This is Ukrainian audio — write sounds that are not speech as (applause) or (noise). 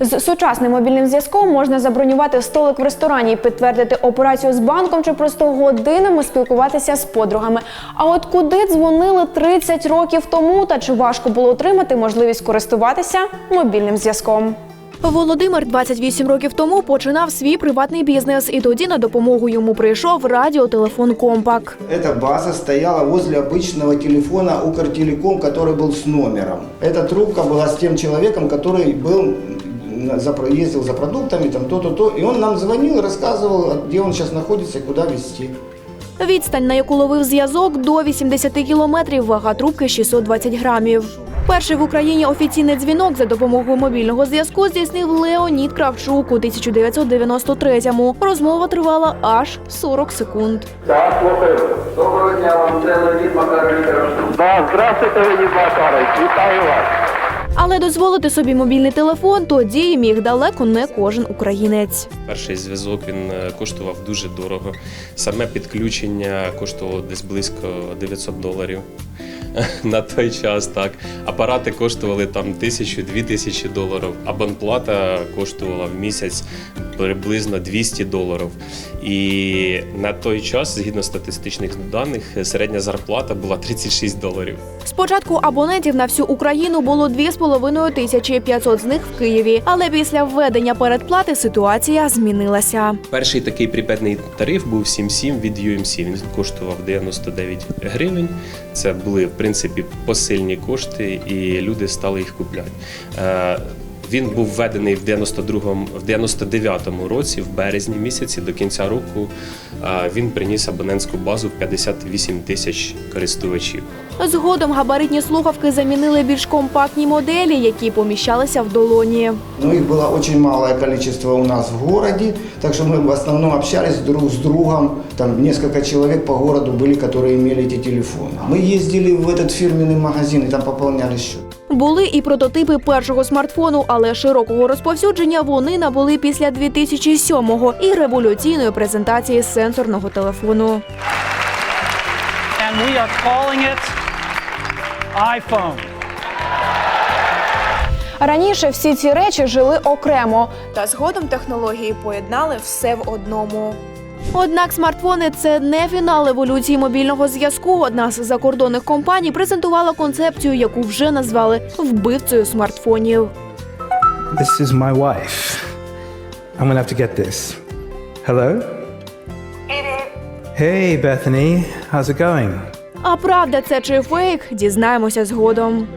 З сучасним мобільним зв'язком можна забронювати столик в ресторані, підтвердити операцію з банком чи просто годинами спілкуватися з подругами. А от куди дзвонили 30 років тому, та чи важко було отримати можливість користуватися мобільним зв'язком? Володимир 28 років тому починав свій приватний бізнес, і тоді на допомогу йому прийшов радіотелефон Компак. Эта база стояла возле обычного телефона Укртелеком, который был с номером. Эта трубка была с тем человеком, который был м, за, ездил за продуктами, там то-то-то, и он нам звонил и рассказывал, где он сейчас находится и куда везти. Відстань, на яку ловив зв'язок, до 80 кілометрів, вага трубки 620 грамів. Перший в Україні офіційний дзвінок за допомогою мобільного зв'язку здійснив Леонід Кравчук у 1993-му. Розмова тривала аж 40 секунд. Так, слухаю. Доброго дня вам, це Леонід Макарович Кравчук. Да, здравствуйте, Леонід Макарович, вітаю вас. Але дозволити собі мобільний телефон тоді міг далеко не кожен українець. Перший зв'язок він е, коштував дуже дорого. Саме підключення коштувало десь близько 900 доларів (laughs) на той час. Так апарати коштували там тисячу-дві тисячі доларів. Абонплата коштувала в місяць приблизно 200 доларів. І на той час, згідно статистичних даних, середня зарплата була 36 доларів. Спочатку абонентів на всю Україну було 2,5 тисячі 500 з них в Києві. Але після введення передплати ситуація змінилася. Перший такий припедний тариф був 7.7 від UMC. Він коштував 99 гривень. Це були в принципі посильні кошти, і люди стали їх купляти. Е, Він був введений в 92-му, в 99-му році, в березні місяці до кінця року. е, Він приніс абонентську базу в 58 тисяч користувачів. Згодом габаритні слухавки замінили більш компактні моделі, які поміщалися в долоні. Но их было очень малое количество у нас в городе, так что мы в основном общались друг с другом. Там несколько человек по городу были, которые имели эти телефоны. Мы ездили в этот фирменный магазин и там пополняли счет. Були і прототипи першого смартфону, але широкого розповсюдження вони набули після 2007-го і революційної презентації сенсорного телефону. and we are calling it iPhone. Раніше всі ці речі жили окремо, та згодом технології поєднали все в одному. Однак смартфони це не фінал еволюції мобільного зв'язку. Одна з закордонних компаній презентувала концепцію, яку вже назвали вбивцею смартфонів. This is my wife. I'm gonna have to get this. Hello? Hey, Bethany. How's it going? А правда це чи фейк, дізнаємося згодом.